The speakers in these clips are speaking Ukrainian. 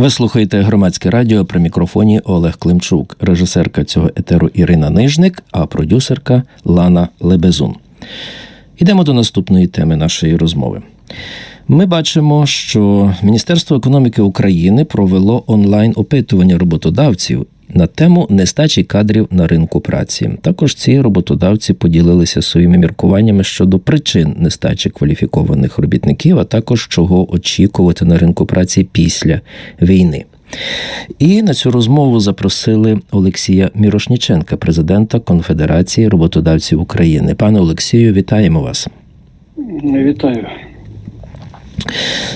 Ви слухаєте громадське радіо при мікрофоні Олег Климчук, режисерка цього етеру Ірина Нижник, а продюсерка Лана Лебезун. Йдемо до наступної теми нашої розмови. Ми бачимо, що Міністерство економіки України провело онлайн опитування роботодавців на тему нестачі кадрів на ринку праці. Також ці роботодавці поділилися своїми міркуваннями щодо причин нестачі кваліфікованих робітників, а також чого очікувати на ринку праці після війни. І на цю розмову запросили Олексія Мірошніченка, президента Конфедерації роботодавців України. Пане Олексію, вітаємо вас. Вітаю.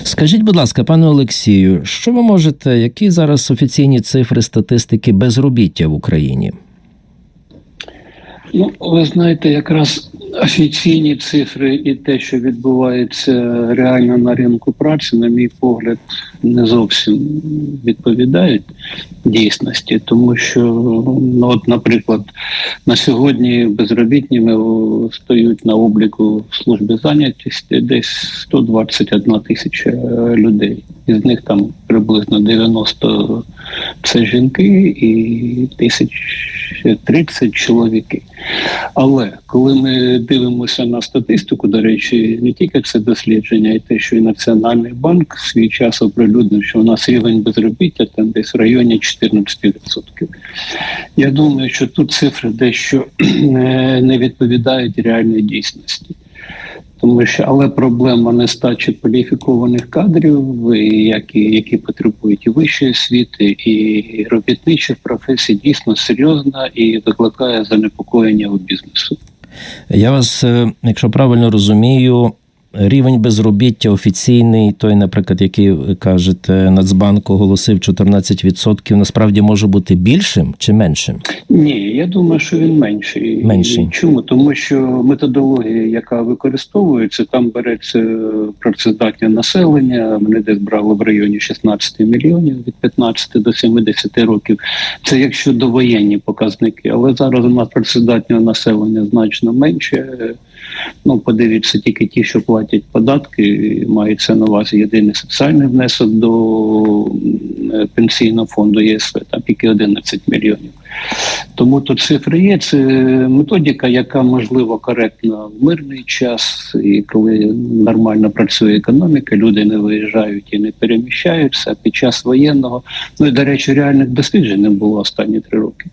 Скажіть, будь ласка, пане Олексію, що ви можете, які зараз офіційні цифри статистики безробіття в Україні? Ну, ви знаєте, якраз офіційні цифри і те, що відбувається реально на ринку праці, на мій погляд, не зовсім відповідають дійсності, тому що, ну от, наприклад, на сьогодні безробітніми стоять на обліку в службі зайнятості десь 121 тисяча людей. Із них там приблизно 90 це жінки і тисяч 30 чоловіки. Але коли ми дивимося на статистику, до речі, не тільки це дослідження, і те, що і Національний банк свій час оприлюднив, що у нас рівень безробіття там десь в районі 14%. Я думаю, що тут цифри дещо не відповідають реальній дійсності. Тому що але проблема нестачі кваліфікованих кадрів, які які потребують і вищої освіти, і робітничих професій, дійсно серйозна і викликає занепокоєння у бізнесу. Я вас, е, якщо правильно розумію, рівень безробіття офіційний, той, наприклад, який кажете, Нацбанк оголосив 14%, насправді може бути більшим чи меншим? Ні, я думаю, що він менший. Менший. Чому? Тому що методологія, яка використовується, там береться працездатне населення. Мене десь брали в районі 16 мільйонів від 15 до 70 років. Це якщо довоєнні показники, але зараз у нас працездатнього населення значно менше. Ну, подивіться, тільки ті, що платять податки, мається на увазі єдиний соціальний внесок до пенсійного фонду ЄСВ, там тільки 11 мільйонів. Тому тут цифри є. Це методика, яка можливо коректна в мирний час, і коли нормально працює економіка, люди не виїжджають і не переміщаються. Під час воєнного, ну і до речі, реальних досліджень не було останні три роки.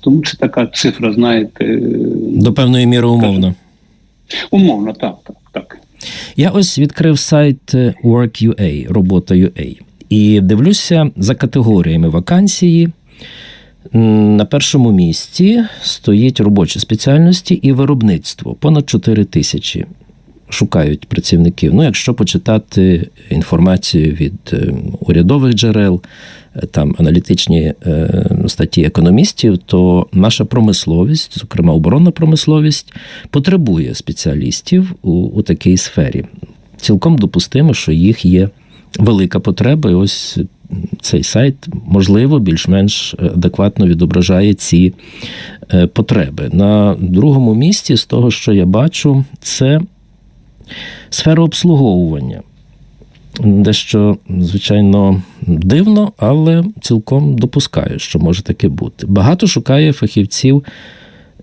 Тому це така цифра, знаєте, до певної міри умовно. Умовно, так, так, так. Я ось відкрив сайт Work.ua, робота.ua, і дивлюся за категоріями вакансії. На першому місці стоїть робочі спеціальності і виробництво. Понад 4 тисячі шукають працівників. Ну, якщо почитати інформацію від урядових джерел, там аналітичні статті економістів, то наша промисловість, зокрема оборонна промисловість, потребує спеціалістів у, у такій сфері. Цілком допустимо, що їх є велика потреба. І ось цей сайт, можливо, більш-менш адекватно відображає ці потреби. На другому місці, з того, що я бачу, це сфера обслуговування. Дещо, звичайно, дивно, але цілком допускаю, що може таке бути. Багато шукає фахівців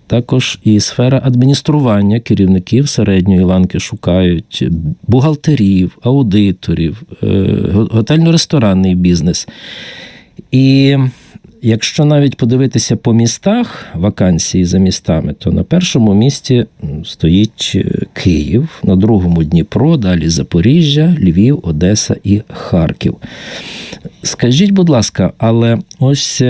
також і сфера адміністрування керівників середньої ланки шукають бухгалтерів, аудиторів, готельно-ресторанний бізнес. І якщо навіть подивитися по містах вакансії за містами, то на першому місці стоїть Київ, на другому Дніпро, далі Запоріжжя, Львів, Одеса і Харків. Скажіть, будь ласка, але ось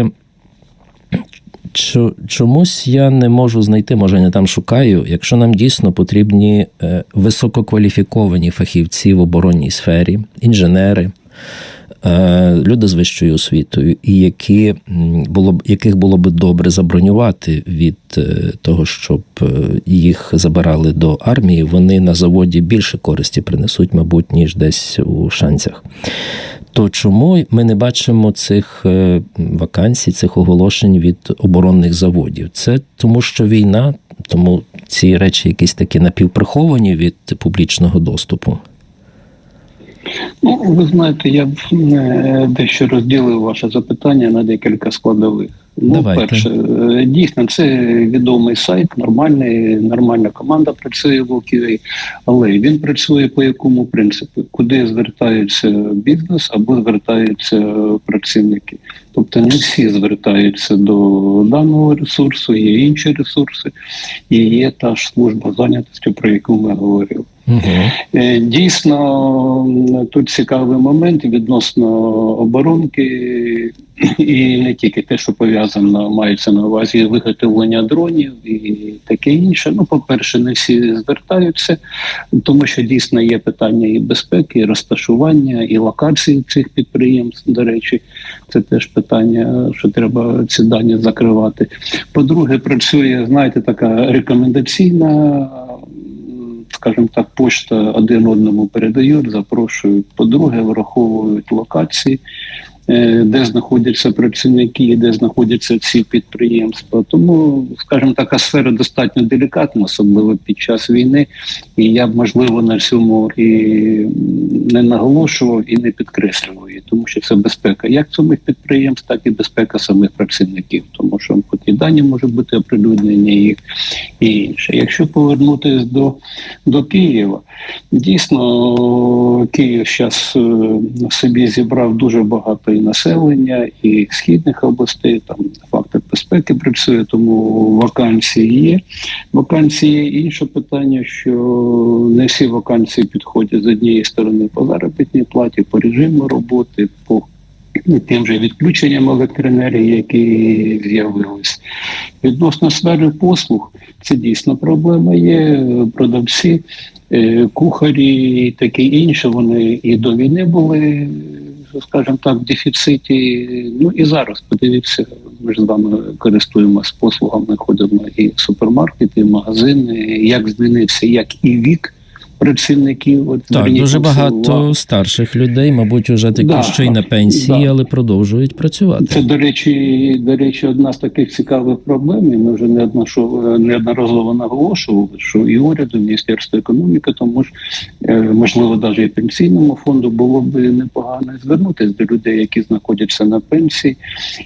чомусь я не можу знайти, може не там шукаю, якщо нам дійсно потрібні висококваліфіковані фахівці в оборонній сфері, інженери. Люди з вищою освітою, і які було б яких було б добре забронювати від того, щоб їх забирали до армії, вони на заводі більше користі принесуть, мабуть, ніж десь у шанцях. То чому ми не бачимо цих вакансій, цих оголошень від оборонних заводів? Це тому, що війна, тому ці речі якісь такі напівприховані від публічного доступу. Ну, ви знаєте, я б е, дещо розділив ваше запитання на декілька складових. Ну, перше, е, дійсно, це відомий сайт, нормальний, нормальна команда працює в OQA, але він працює по якому принципу, куди звертаються бізнес або звертаються працівники. Тобто не всі звертаються до даного ресурсу, є інші ресурси, і є та ж служба зайнятості, про яку ми говорили. Е, Дійсно, тут цікавий момент відносно оборонки, і не тільки те, що пов'язано, мається на увазі виготовлення дронів і таке інше. Ну, по-перше, не всі звертаються, тому що дійсно є питання і безпеки, і розташування, і локації цих підприємств. До речі, це теж питання, що треба ці дані закривати. По-друге, працює, знаєте, така рекомендаційна. М, Скажімо так, пошта один одному передають, запрошують. По-друге, враховують локації, де знаходяться працівники, де знаходяться ці підприємства. Тому, скажімо, така сфера достатньо делікатна, особливо під час війни. І я б можливо на цьому і не наголошував, і не підкреслював її, тому що це безпека як самих підприємств, так і безпека самих працівників, тому що і дані можуть бути оприлюднені їх і інше. Якщо повернутися до, до Києва, дійсно Київ зараз в собі зібрав дуже багато населення, і східних областей. Там фактор безпеки працює, тому вакансії є. Вакансії є. інше питання, що не всі вакансії підходять з однієї сторони по заробітній платі, по режиму роботи, по тим же відключенням електроенергії, які з'явились. Відносно сфери послуг, це дійсно проблема є. Продавці, е, кухарі і таке інше, вони і до війни були, скажімо так, в дефіциті. Ну і зараз подивіться, ми ж з вами користуємося послугами, ходимо і супермаркети, і магазини. Як змінився, як і вік працівників. От Так, зверніть дуже багато старших людей, мабуть, уже такі, Да, що й на пенсії, да. але продовжують працювати. Це, до речі, до речі, одна з таких цікавих проблем. і Ми вже неодноразово наголошували, що і уряду, і Міністерство економіки, тому ж е, можливо, навіть і пенсійному фонду було б непогано звернутися до людей, які знаходяться на пенсії,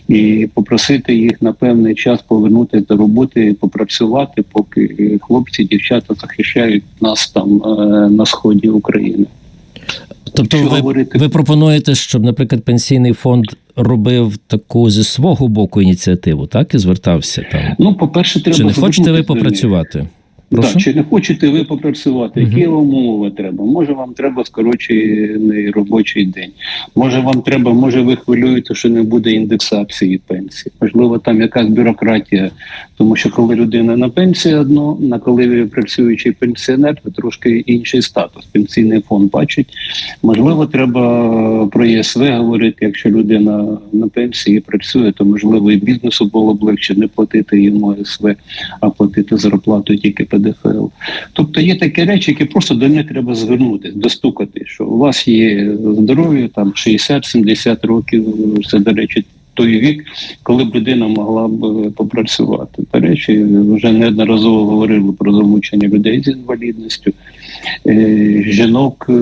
і попросити їх на певний час повернутися до роботи, попрацювати, поки хлопці, дівчата захищають нас там е, на сході України. Тобто, Якщо ви, говорити- ви пропонуєте, щоб, наприклад, пенсійний фонд робив таку зі свого боку ініціативу, так і звертався там. Ну, по-перше, треба Чи не хочете ви попрацювати? Так, чи не хочете ви попрацювати? Мгм. Які вам умови треба? Може, вам треба скорочений робочий день. Може, вам треба, може, ви хвилюєте, що не буде індексації пенсії. Можливо, там якась бюрократія. Тому що коли людина на пенсії одно, на коли працюючий пенсіонер, то трошки інший статус. Пенсійний фонд бачить. Можливо, треба про ЄСВ говорити. Якщо людина на пенсії працює, то можливо і бізнесу було б легше не платити йому ЄСВ, а платити зарплату тільки ПДФЛ. Тобто є такі речі, які просто до них треба звернутися, достукати, що у вас є здоров'я там 60-70 років. Це до речі. Той вік, коли б людина могла б попрацювати. До речі, вже неодноразово говорили про залучення людей з інвалідністю, е, жінок е,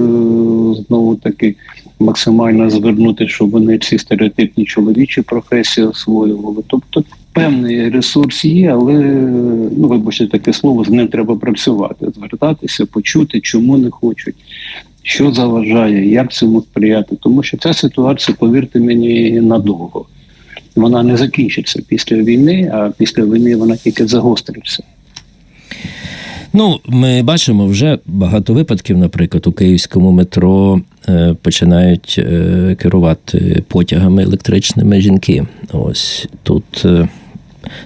знову таки максимально звернути, щоб вони ці стереотипні чоловічі професії освоювали. Тобто певний ресурс є, але ну вибачте таке слово, з ним треба працювати, звертатися, почути, чому не хочуть. Що заважає, як цьому сприяти, тому що ця ситуація, повірте мені, надовго. Вона не закінчиться після війни, а після війни вона тільки загостриться. Ну, ми бачимо вже багато випадків, наприклад, у київському метро е, починають е, керувати потягами електричними жінки. Ось тут е,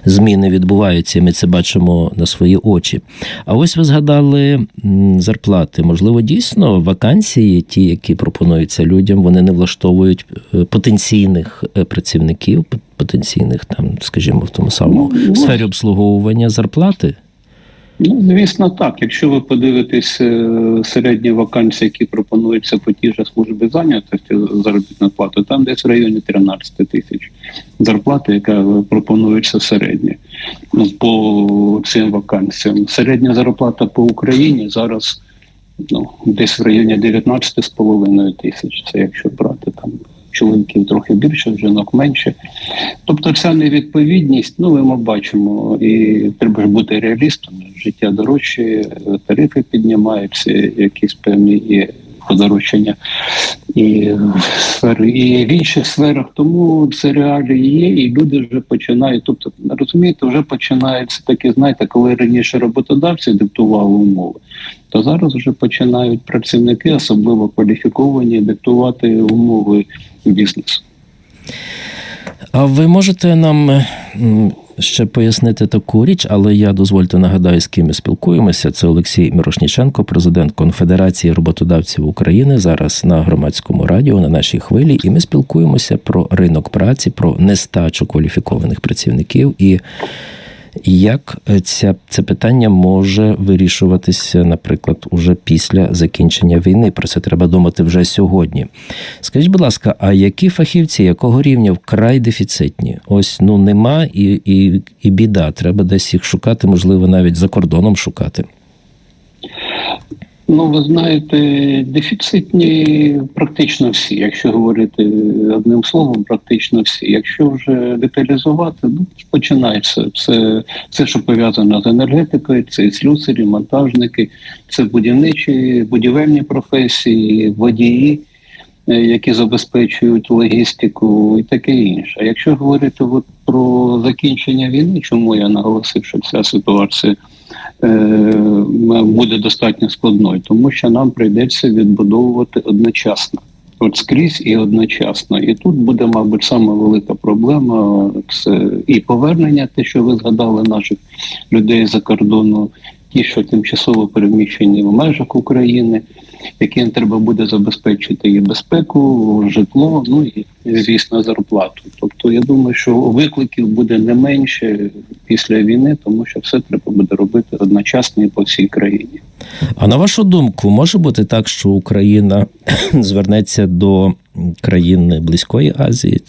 зміни відбуваються, і ми це бачимо на свої очі. А ось ви згадали зарплати. Можливо, дійсно вакансії, ті, які пропонуються людям, вони не влаштовують е, потенційних е, працівників, потенційних там, скажімо, в тому самому Ну, в сфері обслуговування зарплати. Ну, звісно, так. Якщо ви подивитесь е, середні вакансії, які пропонуються по тій же службі зайнятості заробітну плату, там десь в районі 13 тисяч зарплати, яка пропонується середня ну, по цим вакансіям. Середня зарплата по Україні зараз ну, десь в районі 19,5 тисяч. Це якщо брати чоловіків трохи більше, жінок менше. Тобто ця невідповідність, ну ми бачимо, і треба ж бути реалістами. Життя дорожче, тарифи піднімаються, якісь певні є подорожчання і сфери, і в інших сферах. Тому це реалії є, і люди вже починають. Тобто, розумієте, вже починається таке, знаєте, коли раніше роботодавці диктували умови, то зараз вже починають працівники, особливо кваліфіковані, диктувати умови бізнесу. А ви можете нам ще пояснити таку річ, але я дозвольте нагадаю, з ким ми спілкуємося. Це Олексій Мірошніченко, президент Конфедерації роботодавців України, зараз на громадському радіо на нашій хвилі. І ми спілкуємося про ринок праці, про нестачу кваліфікованих працівників і як ця, це питання може вирішуватися, наприклад, уже після закінчення війни. Про це треба думати вже сьогодні. Скажіть, будь ласка, а які фахівці, якого рівня вкрай дефіцитні? Ось ну нема і, і, і біда. Треба десь їх шукати, можливо, навіть за кордоном шукати. Ну, ви знаєте, дефіцитні практично всі. Якщо говорити одним словом, практично всі. Якщо вже деталізувати, ну починається. Це все, що пов'язано з енергетикою, це слюсарі, монтажники, це будівничі, будівельні професії, водії, е, які забезпечують логістику і таке інше. Якщо говорити от про закінчення війни, чому я наголосив, що ця ситуація буде достатньо складною, тому що нам прийдеться відбудовувати одночасно. От скрізь і одночасно. І тут буде, мабуть, саме велика проблема це і повернення, те, що ви згадали, наших людей за кордону, ті, що тимчасово переміщені в межах України, яким треба буде забезпечити і безпеку, житло, ну і звісно зарплату. Тобто, я думаю, що викликів буде не менше після війни, тому що все треба буде робити одночасно і по всій країні. А на вашу думку, може бути так, що Україна звернеться до країн Близької Азії,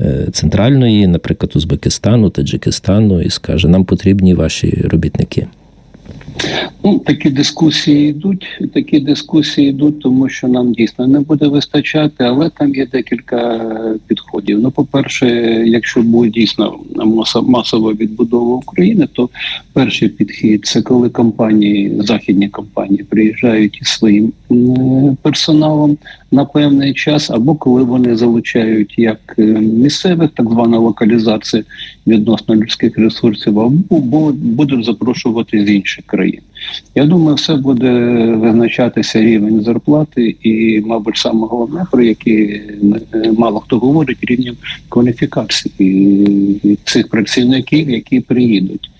е, Центральної, наприклад, Узбекистану, Таджикистану, і скаже, нам потрібні ваші робітники. Ну, такі дискусії йдуть. Такі дискусії йдуть, тому що нам дійсно не буде вистачати, але там є декілька підходів. Ну, по-перше, якщо буде дійсно масова відбудова України, то перший підхід це коли компанії, західні компанії приїжджають із своїм персоналом на певний час, або коли вони залучають як е, місцевих, так звана локалізація відносно людських ресурсів, або будуть запрошувати з інших країн. Я думаю, все буде визначатися рівень зарплати, і, мабуть, саме головне, про які е, мало хто говорить, рівень кваліфікації цих працівників, які приїдуть.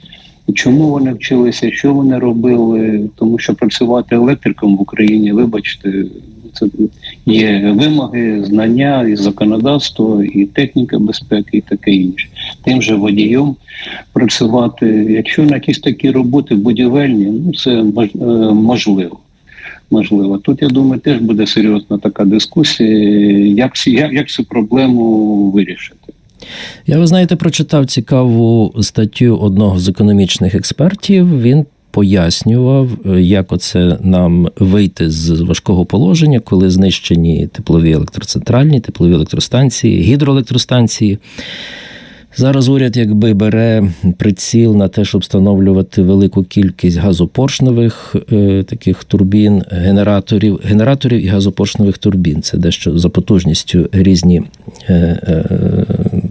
Чому вони вчилися, що вони робили? Тому що працювати електриком в Україні, вибачте, це є вимоги, знання і законодавство, і техніка безпеки, і таке інше. Тим же водієм працювати. Якщо на якісь такі роботи будівельні, ну це е, можливо. Можливо, тут я думаю, теж буде серйозна така дискусія, як, як, як цю проблему вирішити. Я, ви знаєте, прочитав цікаву статтю одного з економічних експертів. Він пояснював, е, як оце нам вийти з важкого положення, коли знищені теплові електроцентральні, теплові електростанції, гідроелектростанції. Зараз уряд якби бере приціл на те, щоб встановлювати велику кількість газопоршневих е, таких турбін, генераторів, генераторів і газопоршневих турбін. Це дещо за потужністю різні, е, е,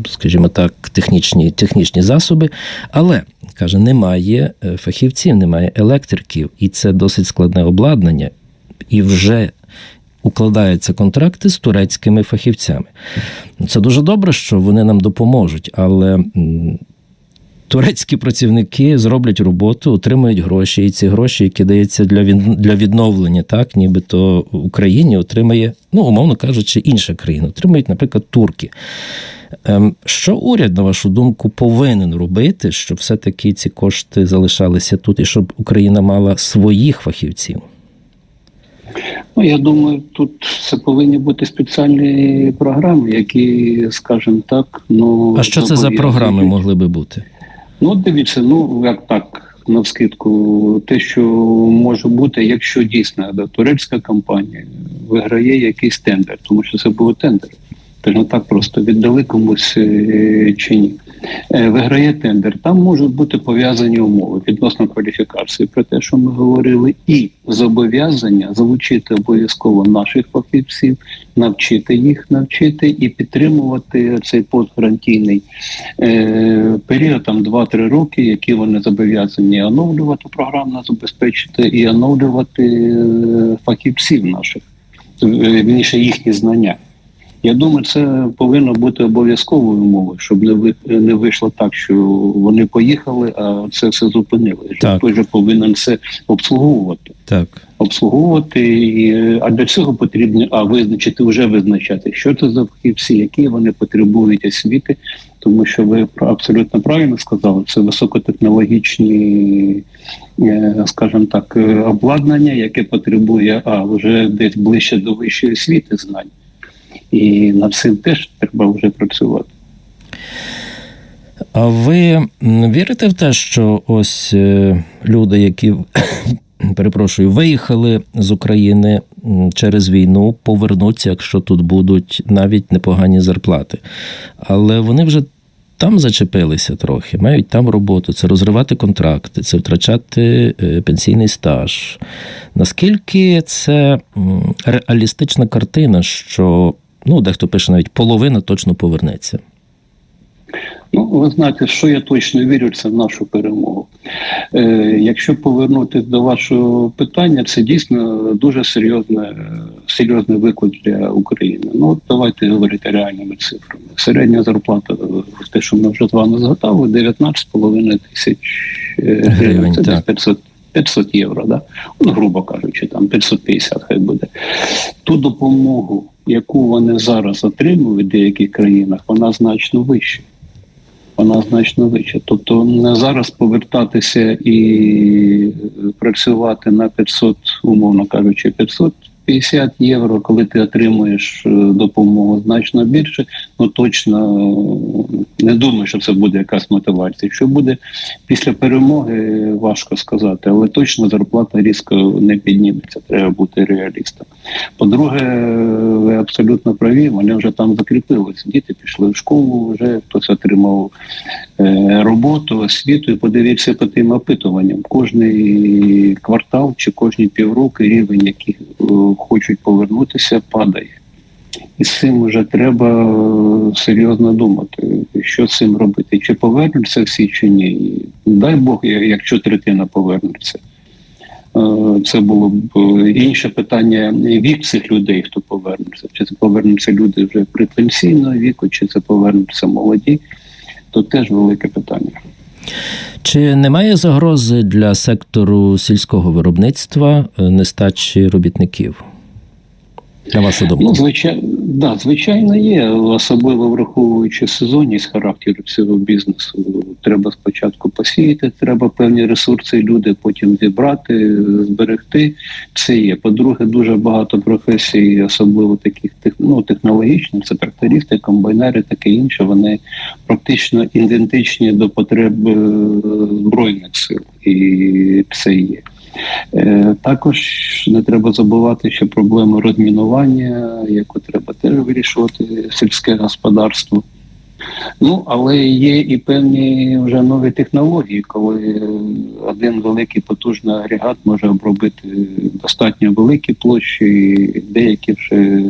скажімо так, технічні, технічні засоби. Але каже, немає е, фахівців, немає електриків, і це досить складне обладнання. І вже укладаються контракти з турецькими фахівцями. Це дуже добре, що вони нам допоможуть, але турецькі працівники зроблять роботу, отримують гроші, і ці гроші, які даються для для відновлення, так нібито Україні отримає, ну умовно кажучи, інша країна, отримують, наприклад, турки. Ем, Що уряд, на вашу думку, повинен робити, щоб все-таки ці кошти залишалися тут і щоб Україна мала своїх фахівців? Ну, я думаю, тут це повинні бути спеціальні програми, які, скажімо так, ну А що це за програми могли би бути? Ну, дивіться, ну як так. навскидку, те, що може бути, якщо дійсно да, турецька компанія виграє якийсь тендер, тому що це був тендер. Це ж не так просто віддали комусь е, чи ні. Е, Виграє тендер. Там можуть бути пов'язані умови відносно кваліфікації, про те, що ми говорили, і зобов'язання залучити обов'язково наших фахівців, навчити їх навчити і підтримувати цей постгарантійний е, період, там 2-3 роки, які вони зобов'язані оновлювати програмно забезпечити і оновлювати е, фахівців наших, е, вірніше їхні знання. Я думаю, це повинно бути обов'язковою умовою, щоб не ви не вийшло так, що вони поїхали, а це все зупинили. Так. Хтось же повинен це обслуговувати. Так. Обслуговувати, і, а для цього потрібно а визначити, вже визначати, що це за фахівці, які вони потребують освіти, тому що ви абсолютно правильно сказали, це високотехнологічні, е, скажімо так, е, обладнання, яке потребує а вже десь ближче до вищої освіти знань. І над цим теж треба вже працювати. А ви вірите в те, що ось е, люди, які перепрошую, виїхали з України через війну, повернуться, якщо тут будуть навіть непогані зарплати. Але вони вже там зачепилися трохи, мають там роботу, це розривати контракти, це втрачати е, пенсійний стаж. Наскільки це реалістична картина, що ну, дехто пише навіть половина точно повернеться? Ну, ви знаєте, що я точно вірю, це в нашу перемогу. Е, якщо повернутися до вашого питання, це дійсно дуже серйозне, серйозний виклик для України. Ну, от давайте говорити реальними цифрами. Середня зарплата, е, те, що ми вже з вами згадали, 19,5 тисяч е, Гривень. Це так. 500, 500 євро, да? ну, грубо кажучи, там 550 хай буде. Ту допомогу, яку вони зараз отримують в деяких країнах, вона значно вища. Вона значно вища. Тобто не зараз повертатися і працювати на 500, умовно кажучи, 550 євро, коли ти отримуєш е, допомогу значно більше, ну точно е, не думаю, що це буде якась мотивація. Що буде після перемоги, важко сказати, але точно зарплата різко не підніметься. Треба бути реалістом. По-друге, ви абсолютно праві, вони вже там закріпилися. Діти пішли в школу, вже хтось отримав е, роботу, освіту. І подивіться по тим опитуванням. Кожний квартал чи кожні півроку рівень, яких е, хочуть повернутися, падає. І з цим вже треба е, серйозно думати, що з цим робити. Чи повернуться всі, чи ні. Дай Бог, якщо третина повернеться. Е, Це було б е, інше питання вік цих людей, хто повернеться. Чи це повернуться люди вже при пенсійному віку, чи це повернуться молоді, то теж велике питання. Чи немає загрози для сектору сільського виробництва е, нестачі робітників? На вашу думку? Ну, звичайно, да, звичайно, є, особливо враховуючи сезонність характеру цього бізнесу. Треба спочатку посіяти, треба певні ресурси, люди потім зібрати, зберегти. Це є. По-друге, дуже багато професій, особливо таких ну, технологічних, це трактористи, комбайнери, таке інше. Вони практично ідентичні до потреб е, збройних сил, і це є. Е, Також не треба забувати, що проблема розмінування, яку треба теж вирішувати сільське господарство. Ну, але є і певні вже нові технології, коли один великий потужний агрегат може обробити достатньо великі площі, деякі вже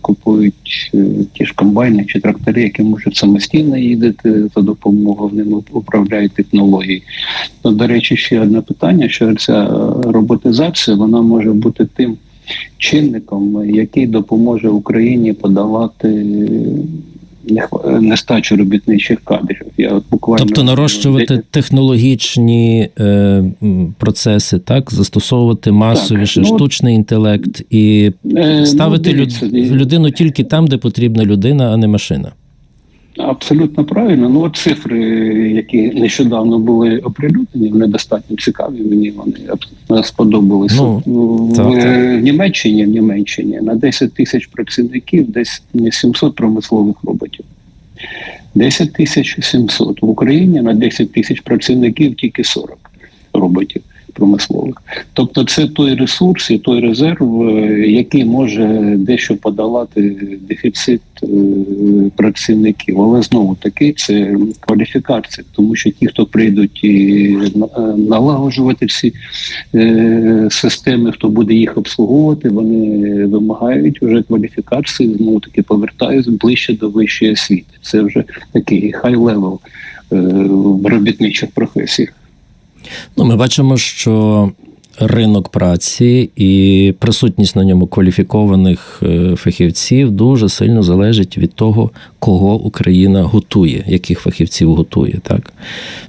купують е, ті ж комбайни чи трактори, які можуть самостійно їздити за допомогою ними управляють технології. Ну, до речі, ще одне питання: що ця роботизація вона може бути тим чинником, який допоможе Україні подавати нестачу робітничих кадрів. Я от буквально Тобто нарощувати технологічні е, процеси, так, застосовувати масовіше ну, штучний інтелект і Е, ставити ну, люд, людину тільки там, де потрібна людина, а не машина. Абсолютно правильно. Ну, от цифри, які нещодавно були оприлюднені, вони достатньо цікаві. Мені вони сподобалися. Ну, в, так, в так. Німеччині, в Німеччині на 10 тисяч працівників десь 700 промислових роботів. 10 тисяч 700. В Україні на 10 тисяч працівників тільки 40 роботів. Промислових. Тобто, це той ресурс і той резерв, е, який може дещо подолати дефіцит е, працівників. Але знову таки це кваліфікація, тому що ті, хто прийдуть і е, налагоджувати е, системи, хто буде їх обслуговувати, вони вимагають вже кваліфікації, знову таки повертаюсь ближче до вищої освіти. Це вже такий хай левел в робітничих професіях. Ну, ми бачимо, що ринок праці і присутність на ньому кваліфікованих е, фахівців дуже сильно залежить від того, кого Україна готує, яких фахівців готує. Так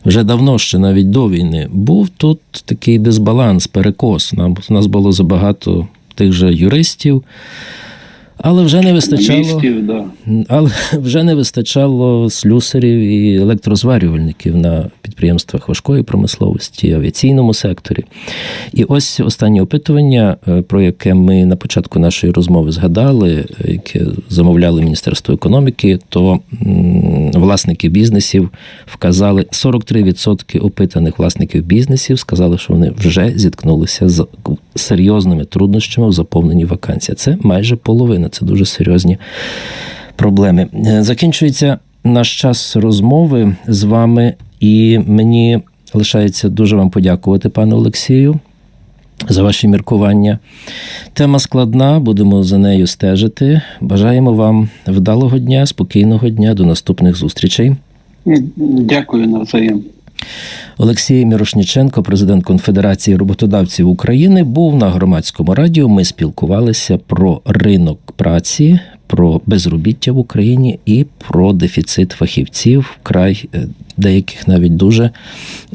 вже давно, ще навіть до війни, був тут такий дисбаланс, перекос. Нам у нас було забагато тих же юристів. Але вже не вистачало, Містів, да. але вже не вистачало слюсарів і електрозварювальників на підприємствах важкої промисловості, авіаційному секторі. І ось останнє опитування, е, про яке ми на початку нашої розмови згадали, е, яке замовляли Міністерство економіки, то власники бізнесів вказали 43% опитаних власників бізнесів сказали, що вони вже зіткнулися з серйозними труднощами в заповненні вакансій. Це майже половина. Це дуже серйозні проблеми. Е, Закінчується наш час розмови з вами, і мені лишається дуже вам подякувати, пане Олексію. За ваші міркування. Тема складна, будемо за нею стежити. Бажаємо вам вдалого дня, спокійного дня, до наступних зустрічей. Дякую навзаєм. Олексій Мірошніченко, президент Конфедерації роботодавців України, був на громадському радіо. Ми спілкувалися про ринок праці, про безробіття в Україні і про дефіцит фахівців, вкрай е, деяких навіть дуже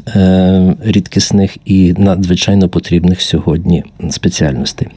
е, рідкісних і надзвичайно потрібних сьогодні спеціальностей.